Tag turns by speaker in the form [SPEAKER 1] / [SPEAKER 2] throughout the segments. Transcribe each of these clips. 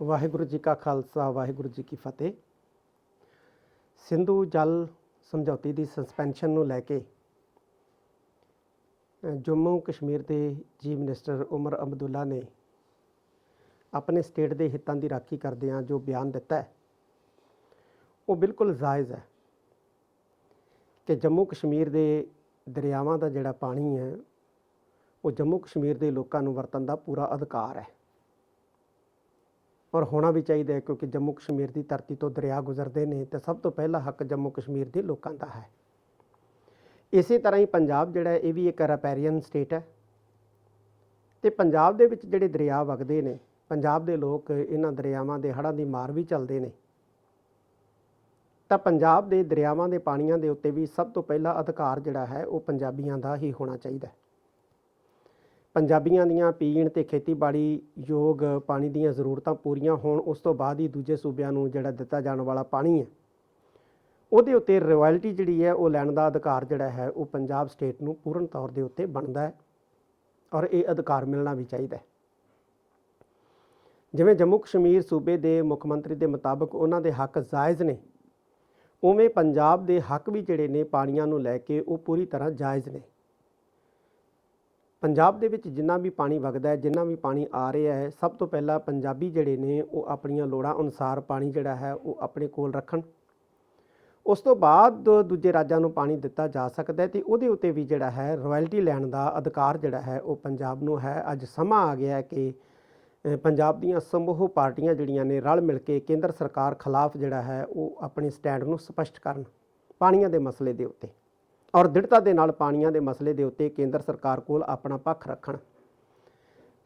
[SPEAKER 1] ਵਾਹਿਗੁਰੂ ਜੀ ਕਾ ਖਾਲਸਾ, ਵਾਹਿਗੁਰੂ ਜੀ ਕੀ ਫਤਿਹ। ਸਿੰਧੂ ਜਲ ਸਮਝੌਤੇ ਦੀ ਸਸਪੈਂਸ਼ਨ ਨੂੰ ਲੈ ਕੇ ਜੰਮੂ ਕਸ਼ਮੀਰ ਦੇ ਚੀਫ ਮਿਨਿਸਟਰ ਉਮਰ ਅਬਦੁੱਲਾ ਨੇ ਆਪਣੇ ਸਟੇਟ ਦੇ ਹਿੱਤਾਂ ਦੀ ਰਾਖੀ ਕਰਦਿਆਂ ਜੋ ਬਿਆਨ ਦਿੱਤਾ ਹੈ, ਉਹ ਬਿਲਕੁਲ ਜਾਇਜ਼ ਹੈ ਕਿ ਜੰਮੂ ਕਸ਼ਮੀਰ ਦੇ ਦਰਿਆਵਾਂ ਦਾ ਜਿਹੜਾ ਪਾਣੀ ਹੈ, ਉਹ ਜੰਮੂ ਕਸ਼ਮੀਰ ਦੇ ਲੋਕਾਂ ਨੂੰ ਵਰਤਣ ਦਾ ਪੂਰਾ ਅਧਿਕਾਰ ਹੈ। ਔਰ ਹੋਣਾ ਵੀ ਚਾਹੀਦਾ ਹੈ ਕਿਉਂਕਿ ਜੰਮੂ ਕਸ਼ਮੀਰ ਦੀ ਧਰਤੀ ਤੋਂ ਦਰਿਆ ਗੁਜ਼ਰਦੇ ਨੇ ਤੇ ਸਭ ਤੋਂ ਪਹਿਲਾ ਹੱਕ ਜੰਮੂ ਕਸ਼ਮੀਰ ਦੇ ਲੋਕਾਂ ਦਾ ਹੈ। ਇਸੇ ਤਰ੍ਹਾਂ ਹੀ ਪੰਜਾਬ ਜਿਹੜਾ ਇਹ ਵੀ ਇੱਕ ਰਪੈਰੀਅਨ ਸਟੇਟ ਹੈ। ਤੇ ਪੰਜਾਬ ਦੇ ਵਿੱਚ ਜਿਹੜੇ ਦਰਿਆ ਵਗਦੇ ਨੇ, ਪੰਜਾਬ ਦੇ ਲੋਕ ਇਹਨਾਂ ਦਰਿਆਵਾਂ ਦੇ ਹੜ੍ਹਾਂ ਦੀ ਮਾਰ ਵੀ ਚੱਲਦੇ ਨੇ। ਤਾਂ ਪੰਜਾਬ ਦੇ ਦਰਿਆਵਾਂ ਦੇ ਪਾਣੀਆਂ ਦੇ ਉੱਤੇ ਵੀ ਸਭ ਤੋਂ ਪਹਿਲਾ ਅਧਿਕਾਰ ਜਿਹੜਾ ਹੈ, ਉਹ ਪੰਜਾਬੀਆਂ ਦਾ ਹੀ ਹੋਣਾ ਚਾਹੀਦਾ ਹੈ। ਪੰਜਾਬੀਆਂ ਦੀਆਂ ਪੀਣ ਤੇ ਖੇਤੀਬਾੜੀ ਯੋਗ ਪਾਣੀ ਦੀਆਂ ਜ਼ਰੂਰਤਾਂ ਪੂਰੀਆਂ ਹੋਣ, ਉਸ ਤੋਂ ਬਾਅਦ ਹੀ ਦੂਜੇ ਸੂਬਿਆਂ ਨੂੰ ਜਿਹੜਾ ਦਿੱਤਾ ਜਾਣ ਵਾਲਾ ਪਾਣੀ ਹੈ। ਉਹਦੇ ਉੱਤੇ ਰਾਇਲਟੀ ਜਿਹੜੀ ਹੈ, ਉਹ ਲੈਣ ਦਾ ਅਧਿਕਾਰ ਜਿਹੜਾ ਹੈ, ਉਹ ਪੰਜਾਬ ਸਟੇਟ ਨੂੰ ਪੂਰਨ ਤੌਰ ਦੇ ਉੱਤੇ ਬਣਦਾ ਹੈ ਔਰ ਇਹ ਅਧਿਕਾਰ ਮਿਲਣਾ ਵੀ ਚਾਹੀਦਾ ਹੈ। ਜਿਵੇਂ ਜੰਮੂ ਕਸ਼ਮੀਰ ਸੂਬੇ ਦੇ ਮੁੱਖ ਮੰਤਰੀ ਦੇ ਮੁਤਾਬਕ ਉਹਨਾਂ ਦੇ ਹੱਕ ਜਾਇਜ਼ ਨੇ, ਉਵੇਂ ਪੰਜਾਬ ਦੇ ਹੱਕ ਵੀ ਜਿਹੜੇ ਨੇ ਪਾਣੀਆਂ ਨੂੰ ਲੈ ਕੇ ਉਹ ਪੂਰੀ ਤਰ੍ਹਾਂ ਜਾਇਜ਼ ਨੇ। ਪੰਜਾਬ ਦੇ ਵਿੱਚ ਜਿੰਨਾ ਵੀ ਪਾਣੀ ਵਗਦਾ ਹੈ, ਜਿੰਨਾ ਵੀ ਪਾਣੀ ਆ ਰਿਹਾ ਹੈ, ਸਭ ਤੋਂ ਪਹਿਲਾਂ ਪੰਜਾਬੀ ਜਿਹੜੇ ਨੇ, ਉਹ ਆਪਣੀਆਂ ਲੋੜਾਂ ਅਨੁਸਾਰ ਪਾਣੀ ਜਿਹੜਾ ਹੈ, ਉਹ ਆਪਣੇ ਕੋਲ ਰੱਖਣ। ਉਸ ਤੋਂ ਬਾਅਦ ਦੂਜੇ ਰਾਜਾਂ ਨੂੰ ਪਾਣੀ ਦਿੱਤਾ ਜਾ ਸਕਦਾ ਹੈ ਤੇ ਉਹਦੇ ਉੱਤੇ ਵੀ ਜਿਹੜਾ ਹੈ ਰਾਇਲਟੀ ਲੈਣ ਦਾ ਅਧਿਕਾਰ ਜਿਹੜਾ ਹੈ, ਉਹ ਪੰਜਾਬ ਨੂੰ ਹੈ। ਅੱਜ ਸਮਾਂ ਆ ਗਿਆ ਕਿ ਪੰਜਾਬ ਦੀਆਂ ਸਮੂਹ ਪਾਰਟੀਆਂ ਜਿਹੜੀਆਂ ਨੇ, ਰਲ ਮਿਲ ਕੇ ਕੇਂਦਰ ਸਰਕਾਰ ਖਿਲਾਫ ਜਿਹੜਾ ਹੈ, ਉਹ ਆਪਣੇ ਸਟੈਂਡ ਨੂੰ ਸਪਸ਼ਟ ਕਰਨ ਪਾਣੀਆਂ ਦੇ ਮਸਲੇ ਦੇ ਉੱਤੇ। ਔਰ ਦ੍ਰਿੜਤਾ ਦੇ ਨਾਲ ਪਾਣੀਆਂ ਦੇ ਮਸਲੇ ਦੇ ਉੱਤੇ ਕੇਂਦਰ ਸਰਕਾਰ ਕੋਲ ਆਪਣਾ ਪੱਖ ਰੱਖਣ।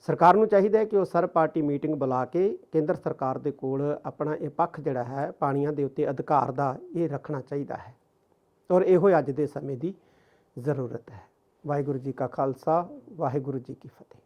[SPEAKER 1] ਸਰਕਾਰ ਨੂੰ ਚਾਹੀਦਾ ਹੈ ਕਿ ਉਹ ਸਰਬ ਪਾਰਟੀ ਮੀਟਿੰਗ ਬੁਲਾ ਕੇ ਕੇਂਦਰ ਸਰਕਾਰ ਦੇ ਕੋਲ ਆਪਣਾ ਇਹ ਪੱਖ ਜਿਹੜਾ ਹੈ, ਪਾਣੀਆਂ ਦੇ ਉੱਤੇ ਅਧਿਕਾਰ ਦਾ ਇਹ ਰੱਖਣਾ ਚਾਹੀਦਾ ਹੈ। ਔਰ ਇਹੋ ਹੀ ਅੱਜ ਦੇ ਸਮੇਂ ਦੀ ਜ਼ਰੂਰਤ ਹੈ। ਵਾਹਿਗੁਰੂ ਜੀ ਕਾ ਖਾਲਸਾ, ਵਾਹਿਗੁਰੂ ਜੀ ਕੀ ਫਤਿਹ।